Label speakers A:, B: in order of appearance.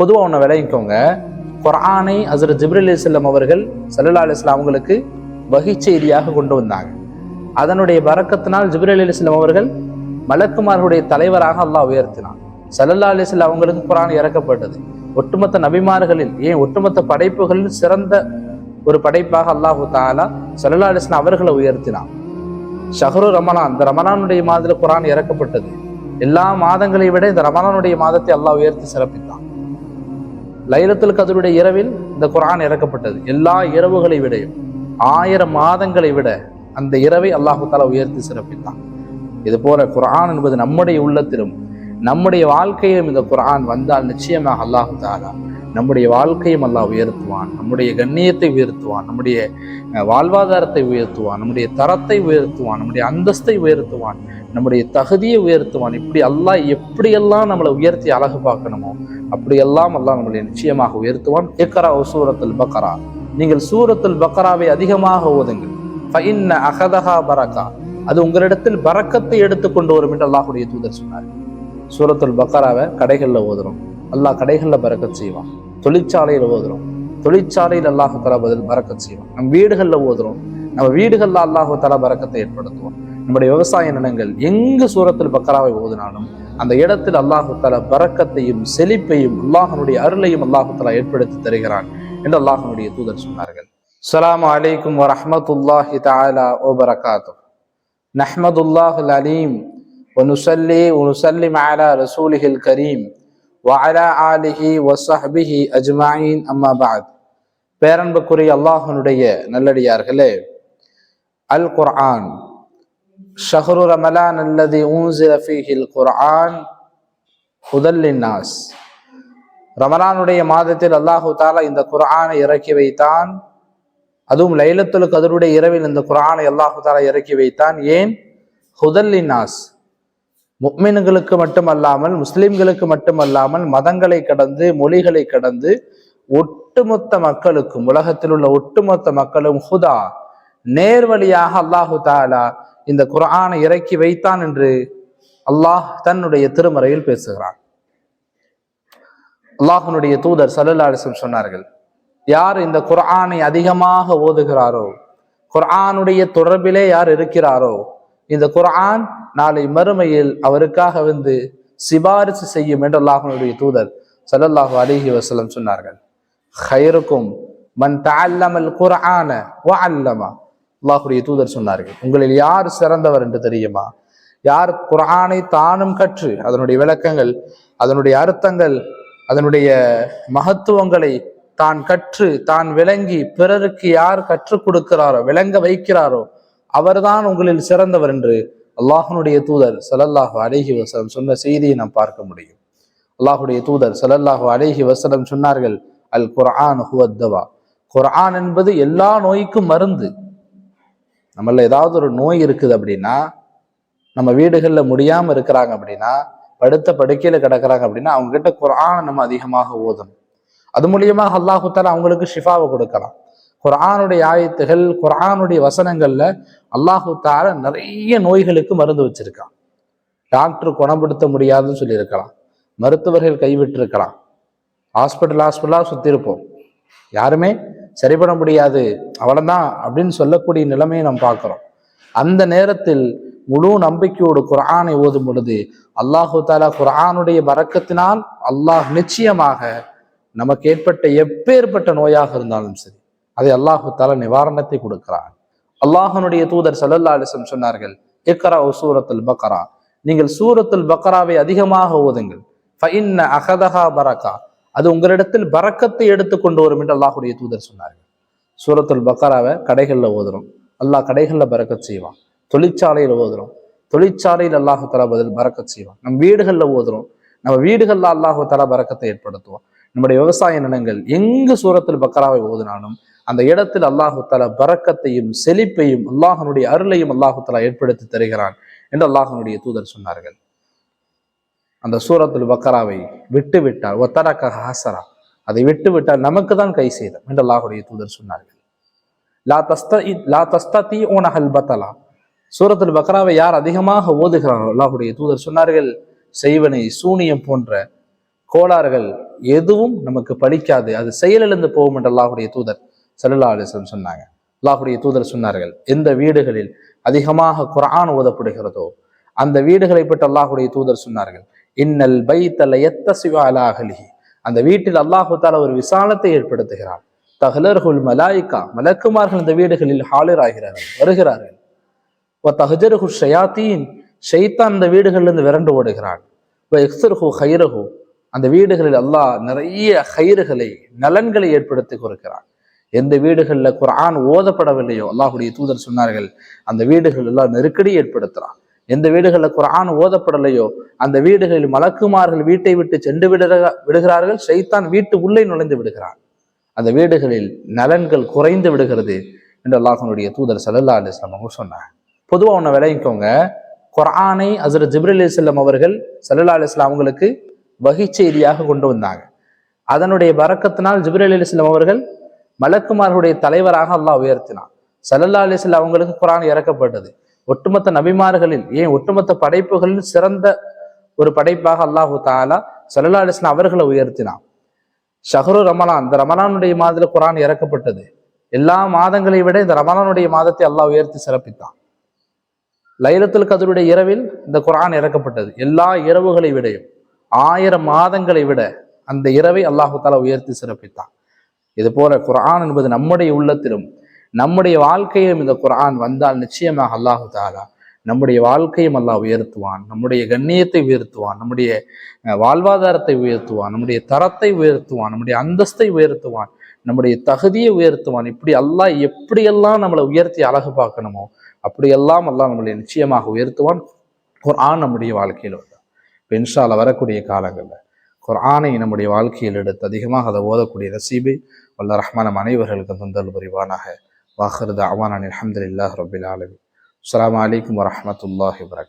A: பொதுவாக ஒன்று விளைவிக்கோங்க குரானை ஹசரத் ஜிப்ரல் இஸ்லாம் அவர்கள் சல்லா அலிஸ்லாம் அவங்களுக்கு வகை செய்தியாக கொண்டு வந்தாங்க. அதனுடைய வரக்கத்தினால் ஜிப்ரில் அலிஸ்லாம் அவர்கள் மலக்குமார்களுடைய தலைவராக அல்லாஹ் உயர்த்தினான். சல்லல்லா அலிஸ்லாம் அவங்களுக்கு குரான் இறக்கப்பட்டது. ஒட்டுமொத்த நபிமார்களில் ஏன் ஒட்டுமொத்த படைப்புகளில் சிறந்த ஒரு படைப்பாக அல்லாஹு தாலா சல்லல்லா அலிஸ்லாம் அவர்களை உயர்த்தினான். ஷஹரு ரமலான் இந்த ரமலானுடைய மாதத்துல குரான் இறக்கப்பட்டது. எல்லா மாதங்களை விட இந்த ரமலானுடைய மாதத்தை அல்லாஹ் உயர்த்தி சிறப்பித்தான். லைலத்துல் கதருடைய இரவில் இந்த குரான் இறக்கப்பட்டது. எல்லா இரவுகளை விடையும் ஆயிரம் மாதங்களை விட அந்த இரவை அல்லாஹு தாலா உயர்த்தி சிறப்பித்தான். இது போல குரான் என்பது நம்முடைய உள்ளத்திலும் நம்முடைய வாழ்க்கையிலும் இந்த குரான் வந்தால் நிச்சயமாக அல்லாஹு தாலா நம்முடைய வாழ்க்கையும் அல்லாஹ் உயர்த்துவான் நம்முடைய கண்ணியத்தை உயர்த்துவான் நம்முடைய வாழ்வாதாரத்தை உயர்த்துவான் நம்முடைய தரத்தை உயர்த்துவான் நம்முடைய அந்தஸ்தை உயர்த்துவான் நம்முடைய தகுதியை உயர்த்துவான். இப்படி அல்லாஹ் எப்படியெல்லாம் நம்மளை உயர்த்தி அழகு பார்க்கணுமோ அப்படியெல்லாம் அல்லாஹ் நம்மளை நிச்சயமாக உயர்த்துவான். ஏக்கரா சூரத்தில் பக்கரா நீங்கள் சூரத்தில் பக்கராவை அதிகமாக ஓதுங்கள். ஃபைன்ன அகதஹா பரக்கா அது உங்களிடத்தில் பரக்கத்தை எடுத்துக்கொண்டு வரும் என்று அல்லாஹுடைய தூதர் சொன்னார். சூரத்துல் பக்கராவை கடைகளில் ஓதுறோம். அல்லாஹ் கடைகளில் பறக்க செய்வான். தொழிற்சாலையில் ஓதுறோம். தொழிற்சாலையில் அல்லாஹு தலா பதில் பறக்க செய்வோம் நம்ம வீடுகளில் ஓதுறோம். நம்ம வீடுகளில் அல்லாஹு தலா பறக்கத்தை ஏற்படுத்துவோம். நம்முடைய விவசாய நிலங்கள் எங்கு சூரத்தில் பக்கராவை ஓதுனாலும் அந்த இடத்தில் அல்லாஹு தல பறக்கத்தையும் செழிப்பையும் அல்லாஹனுடைய அருளையும் அல்லாஹு தலா ஏற்படுத்தி தருகிறான் என்று அல்லாஹனுடைய தூதர் சொன்னார்கள். அஸ்லாம் அலைக்கும் வரமத்துல்லாஹி தாலா ஓ பரகாத்தும் நஹமதுல்லாஹ் அலீம் ஒனுசல்லி ஒனுசல்லிம் ஆலா ரசூலிஹில் கரீம். வஅலா ஆலிஹி வசஹபிஹி அஜ்மாயின் அம்மா பாத் பேரன்புக்குரிய அல்லாஹனுடைய நல்லடியார்களே அல் குர்ஆன் ஷஹரு ரமலான் அல்லது ஊன்சிரஃபிஹில் குர்ஆன் ஹுதல்லின்னாஸ் ரமலானுடைய மாதத்தில் அல்லாஹு தாலா இந்த குர்ஆனை இறக்கி வைத்தான். அதுவும் லைலத்துல கதருடைய இரவில் இந்த குரானை அல்லாஹு தாலா இறக்கி வைத்தான். ஏன்? ஹுதல்லின்னாஸ் முக்மின்களுக்கு மட்டுமல்லாமல் முஸ்லிம்களுக்கு மட்டுமல்லாமல் மதங்களை கடந்து மொழிகளை கடந்து ஒட்டுமொத்த மக்களுக்கும் உலகத்தில் உள்ள ஒட்டுமொத்த மக்களும் ஹுதா. நேர்வழியாக அல்லாஹு தாலா இந்த குர்ஆனை இறக்கி வைத்தான் என்று அல்லாஹ் தன்னுடைய திருமறையில் பேசுகிறான். அல்லாஹனுடைய தூதர் சல்லல்லாசம் சொன்னார்கள் யார் இந்த குர்ஆனை அதிகமாக ஓதுகிறாரோ குர்ஆனுடைய தொடர்பிலே யார் இருக்கிறாரோ இந்த குர்ஆன் நாளை மறுமையில் அவருக்காக வந்து சிபாரிசு செய்யும் என்று அல்லாஹனுடைய தூதர் சல்லல்லாஹு அலிஹி வசலம் சொன்னார்கள். ஹைருக்கும் மன் தஅல்லமல் குர்ஆன வ அல்லமா அல்லாஹ்வுடைய தூதர் சொன்னார்கள். உங்களில் யார் சிறந்தவர் என்று தெரியுமா? யார் குரானை தானும் கற்று அதனுடைய விளக்கங்கள் அதனுடைய அர்த்தங்கள் அதனுடைய மகத்துவங்களை தான் கற்று தான் விளங்கி பிறருக்கு யார் கற்றுக் கொடுக்கிறாரோ விளங்க வைக்கிறாரோ அவர்தான் உங்களில் சிறந்தவர் என்று அல்லாஹனுடைய தூதர் சலல்லாஹு அலேஹி வசலம் சொன்ன செய்தியை நாம் பார்க்க முடியும். அல்லாஹுடைய தூதர் சலல்லாஹு அலேஹி வசலம் சொன்னார்கள் அல் குர்ஆன் ஹுவத்தவா குர்ஆன் என்பது எல்லா நோய்க்கும் மருந்து. நம்மள ஏதாவது ஒரு நோய் இருக்குது அப்படின்னா நம்ம வீடுகள்ல முடியாம இருக்கிறாங்க அப்படின்னா படுத்த படுக்கையில கிடக்குறாங்க அப்படின்னா அவங்ககிட்ட கிட்ட நம்ம அதிகமாக ஓதணும். அது மூலியமாக அல்லாஹு அவங்களுக்கு ஷிஃபாவை கொடுக்கலாம். குரானுடைய ஆயத்துகள் குரானுடைய வசனங்கள்ல அல்லாஹு தார நிறைய நோய்களுக்கு மருந்து வச்சிருக்கான். டாக்டர் குணப்படுத்த முடியாதுன்னு சொல்லியிருக்கலாம். மருத்துவர்கள் கைவிட்டிருக்கலாம். ஹாஸ்பிட்டல் ஹாஸ்பிட்டலாக சுற்றிருப்போம் யாருமே சரிபட முடியாது. அவ்வளோதான் அப்படின்னு சொல்லக்கூடிய நிலைமையை நாம் பார்க்குறோம். அந்த நேரத்தில் முழு நம்பிக்கையோடு குரானை ஓதும் பொழுது அல்லாஹு தாலா குரானுடைய பறக்கத்தினால் அல்லாஹ் நிச்சயமாக நமக்கு ஏற்பட்ட எப்பேற்பட்ட நோயாக இருந்தாலும் சரி அதை அல்லாஹு தால நிவாரணத்தை கொடுக்கிறான். அல்லாஹனுடைய தூதர் ஸல்லல்லாஹு அலைஹி சொன்னார்கள் இக்கரா சூரத்துல் பக்கரா நீங்கள் சூரத்துல் பக்கராவை அதிகமாக ஓதுங்கள். ஃபைன்ன அகதஹா பரக்கா அது உங்களிடத்தில் பறக்கத்தை எடுத்து கொண்டு வரும் என்று அல்லாஹுடைய தூதர் சொன்னார்கள். சூரத்துல் பக்கராவை கடைகளில் ஓதுறோம். அல்லாஹ் கடைகளில் பறக்கச் செய்வான். தொழிற்சாலையில் ஓதுறோம். தொழிற்சாலையில் அல்லாஹு தலா பதில் பறக்கச் செய்வான். நம் வீடுகளில் ஓதுறோம். நம்ம வீடுகளில் அல்லாஹு தலா பறக்கத்தை ஏற்படுத்துவோம் நம்முடைய விவசாய நிலங்கள் எங்கு சூரத்தில் பக்கராவை ஓதினாலும் அந்த இடத்தில் அல்லாஹு தலா பறக்கத்தையும் செழிப்பையும் அல்லாஹனுடைய அருளையும் அல்லாஹு ஏற்படுத்தி தருகிறான் என்று அல்லாஹனுடைய தூதர் சொன்னார்கள். அந்த சூரத்துல் பக்கராவை விட்டு விட்டால் ஒத்தரக்க ஹாசரா அதை விட்டு விட்டால் நமக்கு தான் கை செய்தம் என்று அல்லாஹுடைய தூதர் சொன்னார்கள். லா தஸ்த லா தஸ்தி ஓனஹல் பத்தலா. சூரத்துல் பக்ராவை யார் அதிகமாக ஓதுகிறாரோ அல்லாஹுடைய தூதர் சொன்னார்கள் செய்வனை சூனியம் போன்ற கோளாறுகள் எதுவும் நமக்கு பலிக்காது அது செயலிழந்து போகும் என்று அல்லாஹுடைய தூதர் சல்லா அலிஸ்லம் சொன்னாங்க. அல்லாஹுடைய தூதர் சொன்னார்கள் எந்த வீடுகளில் அதிகமாக குரான் ஓதப்படுகிறதோ அந்த வீடுகளை பற்றி அல்லாஹுடைய தூதர் சொன்னார்கள் இன்னல் பைத்தல எத்த சிவாலாகலிஹி அந்த வீட்டில் அல்லாஹு ஒரு விசாலத்தை ஏற்படுத்துகிறார் தஹலர்ஹுல் மலாய்கா மலக்குமார்கள் இந்த வீடுகளில் ஹாலிராகிறார்கள் வருகிறார்கள். ஓ தஹஜருஹு ஷயாத்தீன் ஷைத்தான் அந்த வீடுகளிலிருந்து விரண்டு ஓடுகிறான். இப்போ எக்ஸர்ஹு ஹைரஹு அந்த வீடுகளில் அல்லாஹ் நிறைய கயிறுகளை நலன்களை ஏற்படுத்தி கொடுக்கிறான். எந்த வீடுகளில் குர்ஆன் ஓதப்படவில்லையோ அல்லாஹுடைய தூதர் சொன்னார்கள் அந்த வீடுகள் எல்லாம் நெருக்கடி ஏற்படுத்துகிறான் எந்த வீடுகளில் குரான் ஓதப்படலையோ அந்த வீடுகளில் மலக்குமார்கள் வீட்டை விட்டு சென்று விடுற விடுகிறார்கள் ஷைத்தான் வீட்டு உள்ளே நுழைந்து விடுகிறான். அந்த வீடுகளில் நலன்கள் குறைந்து விடுகிறது என்று அல்லாஹனுடைய தூதர் சல்லல்லா அலிஸ்லாம் அவங்க சொன்னாங்க. பொதுவாக ஒன்று விளைவிக்கோங்க குரானை அசர் ஜிப்ரல் அலிஸ்லாம் அவர்கள் சல்லல்லா அலிஸ்லாம் அவங்களுக்கு வகை செய்தியாக கொண்டு வந்தாங்க. அதனுடைய பறக்கத்தினால் ஜிப்ரல் அலிஸ்லாம் அவர்கள் மலக்குமார்களுடைய தலைவராக அல்லாஹ் உயர்த்தினான். சல்லல்லா அலிஸ்லாம் அவங்களுக்கு குரான் இறக்கப்பட்டது. ஒட்டுமொத்த நபிமார்களில் ஏன் ஒட்டுமொத்த படைப்புகளில் சிறந்த ஒரு படைப்பாக அல்லாஹு தாலா சல்லல்லா அலிஸ்லாம் அவர்களை உயர்த்தினான். ஷஹரு ரமலான் இந்த ரமலானுடைய மாதத்துல குரான் இறக்கப்பட்டது. எல்லா மாதங்களை விட இந்த ரமலானுடைய மாதத்தை அல்லாஹ் உயர்த்தி சிறப்பித்தான். லைலத்துல் கதருடைய இரவில் இந்த குரான் இறக்கப்பட்டது. எல்லா இரவுகளை விடையும். ஆயிரம் மாதங்களை விட அந்த இரவை அல்லாஹு தாலா உயர்த்தி சிறப்பித்தான். இது போல குரான் என்பது நம்முடைய உள்ளத்திலும் நம்முடைய வாழ்க்கையிலும் இந்த குரான் வந்தால் நிச்சயமாக அல்லாஹு தாலா நம்முடைய வாழ்க்கையும் அல்லாஹ் உயர்த்துவான். நம்முடைய கண்ணியத்தை உயர்த்துவான். நம்முடைய வாழ்வாதாரத்தை உயர்த்துவான். நம்முடைய தரத்தை உயர்த்துவான். நம்முடைய அந்தஸ்தை உயர்த்துவான். நம்முடைய தகுதியை உயர்த்துவான். இப்படி அல்லாஹ் எப்படியெல்லாம் நம்மளை உயர்த்தி அழகு பார்க்கணுமோ அப்படியெல்லாம் அல்லாஹ் நம்மளை நிச்சயமாக உயர்த்துவான். குர்ஆன் நம்முடைய வாழ்க்கையில் பென்ஷால வரக்கூடிய காலங்களில் குரானை நம்முடைய வாழ்க்கையில் எடுத்து அதிகமாக அதை ஓதக்கூடிய நசீபை வல்ல ரஹ்மான அனைவர்களுக்கு தொந்தல் புரிவானாக. வாஹருத அவானான் அஹமதுல்லாஹ் ரபில் ஆலமி அஸ்லாம் வலைக்கம் வரமத்துல்லாஹி வரக்